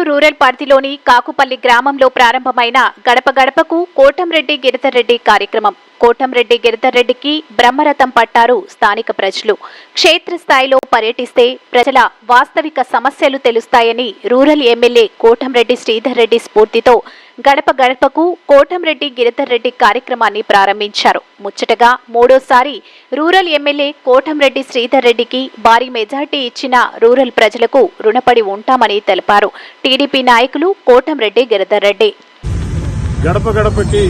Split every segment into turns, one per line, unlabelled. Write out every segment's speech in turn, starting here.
Nellore rural పరిధిలోని కాకుపల్లి గ్రామంలో ప్రారంభమైన గడప గడపకు కోటంరెడ్డి గిరిధర్రెడ్డి కార్యక్రమం కోటంరెడ్డి గిరిధర్రెడ్డికి బ్రహ్మరథం పట్టారు స్థానిక ప్రజలు క్షేత్రస్థాయిలో పర్యటిస్తే ప్రజల వాస్తవిక సమస్యలు తెలుస్తాయని రూరల్ ఎమ్మెల్యే కోటంరెడ్డి శ్రీధర్ రెడ్డి స్ఫూర్తితో గడప గడపకు కోటంరెడ్డి గిరిధర్రెడ్డి కార్యక్రమాన్ని ప్రారంభించారు ముచ్చటగా మూడోసారి రూరల్ ఎమ్మెల్యే కోటంరెడ్డి శ్రీధర్ రెడ్డికి భారీ మెజార్టీ ఇచ్చిన రూరల్ ప్రజలకు రుణపడి ఉంటామని తెలిపారు టీడీపీ నాయకులు కోటంరెడ్డి గిరిధర్ రెడ్డి
గడప గడపకి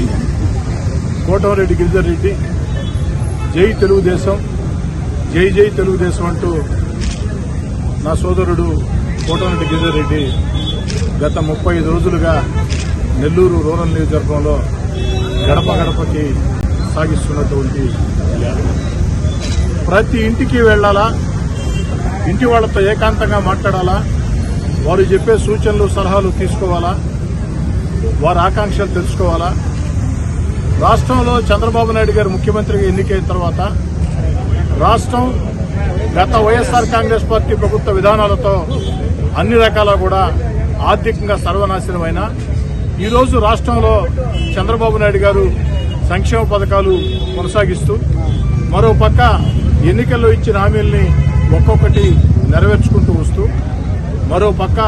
కోటంరెడ్డి గిరిధర్ రెడ్డి జై తెలుగుదేశం జై జై తెలుగుదేశం అంటూ నా సోదరుడు కోటంరెడ్డి గిరిధర్ రెడ్డి గత ముప్పై రోజులుగా నెల్లూరు రూరల్ నియోజకవర్గంలో గడప గడపకి సాగిస్తున్నటువంటి ప్రతి ఇంటికి వెళ్ళాలా ఇంటి వాళ్ళతో ఏకాంతంగా మాట్లాడాలా వారు చెప్పే సూచనలు సలహాలు తీసుకోవాలా వారి ఆకాంక్షలు తెలుసుకోవాలా రాష్ట్రంలో చంద్రబాబు నాయుడు గారు ముఖ్యమంత్రిగా ఎన్నికైన తర్వాత రాష్ట్రం గత వైఎస్ఆర్ కాంగ్రెస్ పార్టీ ప్రభుత్వ విధానాలతో అన్ని రకాల కూడా ఆర్థికంగా సర్వనాశనమైన ఈరోజు రాష్ట్రంలో చంద్రబాబు నాయుడు గారు సంక్షేమ పథకాలు కొనసాగిస్తూ మరో పక్క ఎన్నికల్లో ఇచ్చిన హామీల్ని ఒక్కొక్కటి నెరవేర్చుకుంటూ వస్తూ మరో పక్క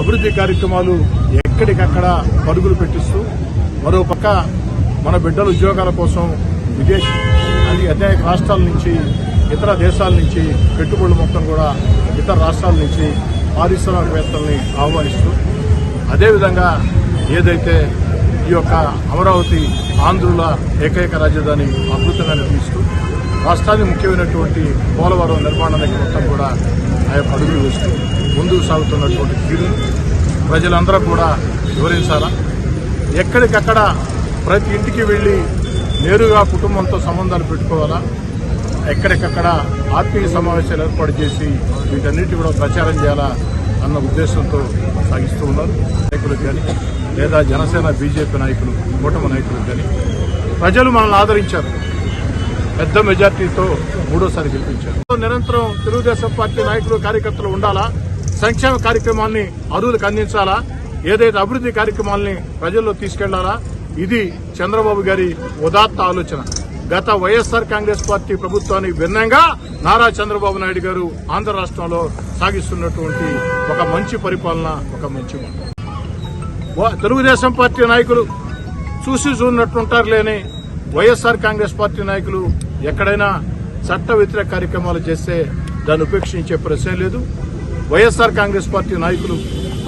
అభివృద్ధి కార్యక్రమాలు ఎక్కడికక్కడ పరుగులు పెట్టిస్తూ మరో పక్క మన బిడ్డల ఉద్యోగాల కోసం విదేశ అనేక రాష్ట్రాల నుంచి ఇతర దేశాల నుంచి పెట్టుబడులు మొత్తం కూడా ఇతర రాష్ట్రాల నుంచి పారిశ్రామికవేత్తల్ని ఆహ్వానిస్తూ అదేవిధంగా ఏదైతే ఈ యొక్క అమరావతి ఆంధ్రుల ఏకైక రాజధాని అద్భుతంగా నిర్మిస్తూ రాష్ట్రానికి ముఖ్యమైనటువంటి పోలవరం నిర్మాణానికి మొత్తం కూడా ఆ యొక్క అడుగులు వేస్తూ ముందుకు సాగుతున్నటువంటి తీరు ప్రజలందరూ కూడా వివరించాలా ఎక్కడికక్కడ ప్రతి ఇంటికి వెళ్ళి నేరుగా కుటుంబంతో సంబంధాలు పెట్టుకోవాలా ఎక్కడికక్కడ ఆత్మీయ సమావేశాలు ఏర్పాటు చేసి వీటన్నిటి కూడా ప్రచారం చేయాలా అన్న ఉద్దేశంతో సాగిస్తూ ఉన్నారు నాయకులు కానీ లేదా జనసేన బీజేపీ నాయకులు కూటమి నాయకులు కానీ ప్రజలు మనల్ని ఆదరించారు పెద్ద మెజార్టీతో మూడోసారి గెలిపించారు నిరంతరం తెలుగుదేశం పార్టీ నాయకులు కార్యకర్తలు ఉండాలా సంక్షేమ కార్యక్రమాన్ని అరువులకు అందించాలా ఏదైతే అభివృద్ధి కార్యక్రమాల్ని ప్రజల్లో తీసుకెళ్లాలా ఇది చంద్రబాబు గారి ఉదాత్త ఆలోచన గత వైఎస్ఆర్ కాంగ్రెస్ పార్టీ ప్రభుత్వానికి భిన్నంగా నారా చంద్రబాబు నాయుడు గారు ఆంధ్ర రాష్ట్రంలో సాగిస్తున్నటువంటి ఒక మంచి పరిపాలన ఒక మంచి మాట తెలుగుదేశం పార్టీ నాయకులు చూసి చూడనట్టుంటారు లేని వైఎస్ఆర్ కాంగ్రెస్ పార్టీ నాయకులు ఎక్కడైనా చట్ట వ్యతిరేక కార్యక్రమాలు చేస్తే దాన్ని ఉపేక్షించే ప్రశ్న లేదు వైఎస్ఆర్ కాంగ్రెస్ పార్టీ నాయకులు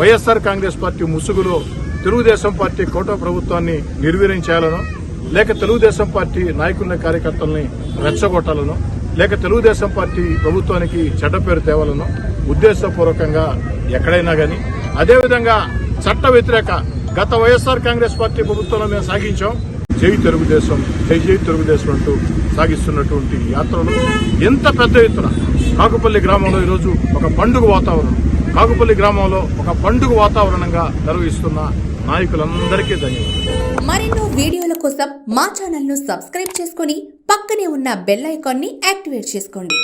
వైఎస్ఆర్ కాంగ్రెస్ పార్టీ ముసుగులో తెలుగుదేశం పార్టీ కోట ప్రభుత్వాన్ని నిర్వీర్యం చేయాలనో లేక తెలుగుదేశం పార్టీ నాయకుల కార్యకర్తల్ని రెచ్చగొట్టాలనో లేక తెలుగుదేశం పార్టీ ప్రభుత్వానికి చెడ్డ పేరు తేవాలనో ఉద్దేశపూర్వకంగా ఎక్కడైనా కానీ అదేవిధంగా చట్ట వ్యతిరేక గత వైఎస్ఆర్ కాంగ్రెస్ పార్టీ ప్రభుత్వంలో మేము సాగించాం జై తెలుగుదేశం జై జై తెలుగుదేశం అంటూ సాగిస్తున్నటువంటి యాత్రలు ఎంత పెద్ద ఎత్తున కాకుపల్లి గ్రామంలో ఈరోజు ఒక పండుగ వాతావరణం కాకుపల్లి గ్రామంలో ఒక పండుగ వాతావరణంగా నిర్వహిస్తున్న నాయకులందరికీ ధన్యవాదాలు మరెన్నో వీడియోల కోసం మా ను సబ్స్క్రైబ్ చేసుకుని పక్కనే ఉన్న బెల్ ని యాక్టివేట్ చేసుకోండి